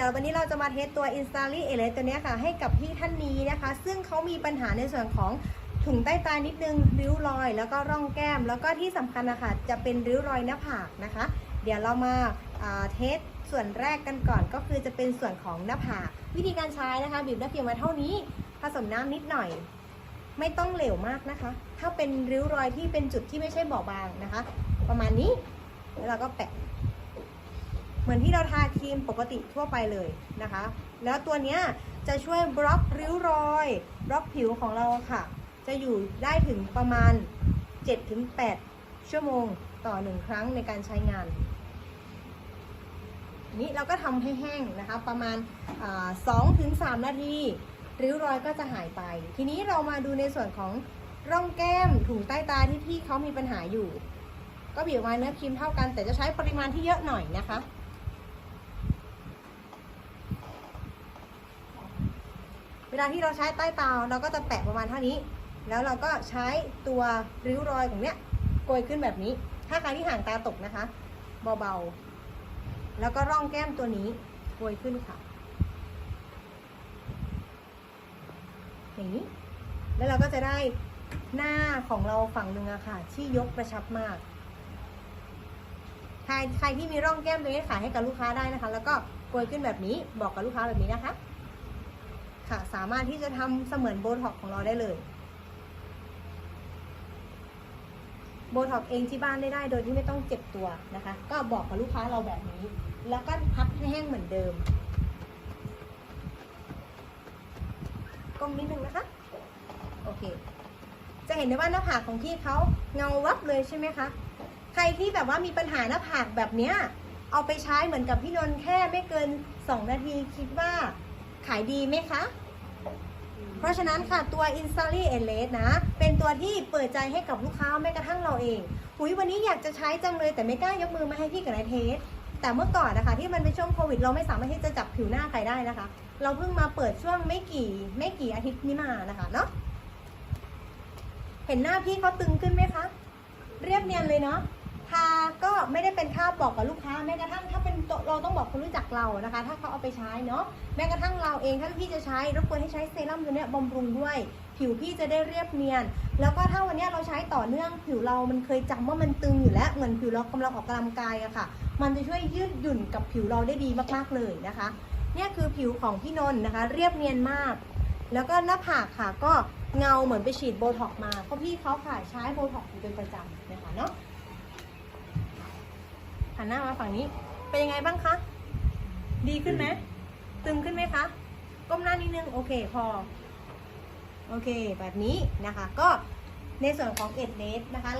ดี๋ยววันนี้เราจะมาเทสตัว i n s t a l l y e l e ตัวนี้ค่ะ ให้กับพี่ท่านนี้นะคะ ซึ่งเขามีปัญหาในส่วนของถุงใต้ตานิดนึง ริ้วรอย แล้วก็ร่องแก้ม แล้วก็ที่สำคัญนะคะจะเป็นริ้วรอยหน้าผากนะคะ เดี๋ยวเรามาเทสส่วนแรกกันก่อนก็คือจะเป็นส่วนของหน้าผาก วิธีการใช้นะคะ บีบได้เพียงมาเท่านี้ ผสมน้ำนิดหน่อย ไม่ต้องเหลวมากนะคะ ถ้าเป็นริ้วรอยที่เป็นจุดที่ไม่ใช่บอบางนะคะ ประมาณนี้แล้วเราก็แปะ เหมือนที่เราทาครีมปกติทั่วไปเลยนะคะ แล้วตัวเนี้ยจะช่วยบล็อกริ้วรอยบล็อกผิวของเราค่ะ จะอยู่ได้ถึงประมาณ 7-8 ชั่วโมงต่อหนึ่งครั้งในการใช้งานนี้เราก็ทำให้แห้งนะคะ ประมาณสองถึงสามนาทีริ้วรอยก็จะหายไป ทีนี้เรามาดูในส่วนของร่องแก้มถุงใต้ตาที่พี่เขามีปัญหาอยู่ ก็บีบมาเนื้อครีมเท่ากัน แต่จะใช้ปริมาณที่เยอะหน่อยนะคะ เว ลาที่เราใช้ใต้ตาเราก็จะแปะประมาณเท่านี้ แล้วเราก็ใช้ตัวริ้วรอยของเนี้ยโกยขึ้นแบบนี้ ถ้าใครที่ห่างตาตกนะคะเบาๆ แล้วก็ร่องแก้มตัวนี้โกยขึ้นค่ะ อย่างนี้ แล้วเราก็จะได้หน้าของเราฝั่งหนึ่งอะค่ะ ที่ยกกระชับมากใครใครที่มีร่องแก้มตรงนี้ขายให้กับลูกค้าได้นะคะ แล้วก็โกยขึ้นแบบนี้บอกกับลูกค้าแบบนี้นะคะ ค่ะสามารถที่จะทำเสมือนโบท็อกของเราได้เลยโบท็อกเองที่บ้านได้ได้โดยที่ไม่ต้องเจ็บตัวนะคะ ก็บอกกับลูกค้าเราแบบนี้ แล้วก็พักให้แห้งเหมือนเดิมก้มนิดนึงนะคะ โอเค จะเห็นได้ว่าหน้าผากของพี่เขาเงาวับเลยใช่ไหมคะ ใครที่แบบว่ามีปัญหาหน้าผากแบบเนี้ย เอาไปใช้เหมือนกับพี่นนท์แค่ไม่เกิน 2 นาทีคิดว่า ขายดีไหมคะ เพราะฉะนั้นค่ะตัว i n s t a l l y e l a t e นะ เป็นตัวที่เปิดใจให้กับลูกค้าแม้กระทั่งเราเองหุยวันนี้อยากจะใช้จังเลยแต่ไม่กล้ายกมือมาให้พี่กับนายเทส แต่เมื่อก่อนนะคะ ที่มันเป็นช่วงโควิด เราไม่สามารถที่จะจับผิวหน้าใครได้นะคะ เราเพิ่งมาเปิดช่วงไม่กี่ไม่กี่อาทิตย์นี้มานะคะเนาะเห็นหน้าพี่เขาตึงขึ้นไหมคะ เรียบเนียนเลยเนาะทาก็ไม่ได้เป็นค่าบอกกับลูกค้าแม้กระทั่ง บอกคนรู้จักเรานะคะ ถ้าเขาเอาไปใช้เนาะแม้กระทั่งเราเองถ้าพี่จะใช้รบกวนให้ใช้เซรั่มตัวเนี้ยบำรุงด้วย ผิวพี่จะได้เรียบเนียน แล้วก็ถ้าวันเนี้ยเราใช้ต่อเนื่องผิวเรามันเคยจำว่ามันตึงอยู่แล้วเหมือนผิวเรากำลังออกกำลังกายอะค่ะ มันจะช่วยยืดหยุ่นกับผิวเราได้ดีมากๆเลยนะคะ เนี่ยคือผิวของพี่นนท์นะคะ เรียบเนียนมาก แล้วก็หน้าผากค่ะก็เงาเหมือนไปฉีดโบท็อกมาเพราะพี่เขาค่ะใช้โบท็อกอยู่เป็นประจำนะคะเนาะหันหน้ามาฝั่งนี้ เป็นยังไงบ้างคะ ดีขึ้นไหม ตึงขึ้นไหมคะ ก้มหน้านิดนึง โอเค พอ โอเค แบบนี้นะคะ ก็ในส่วนของเอ็ดเนสนะคะ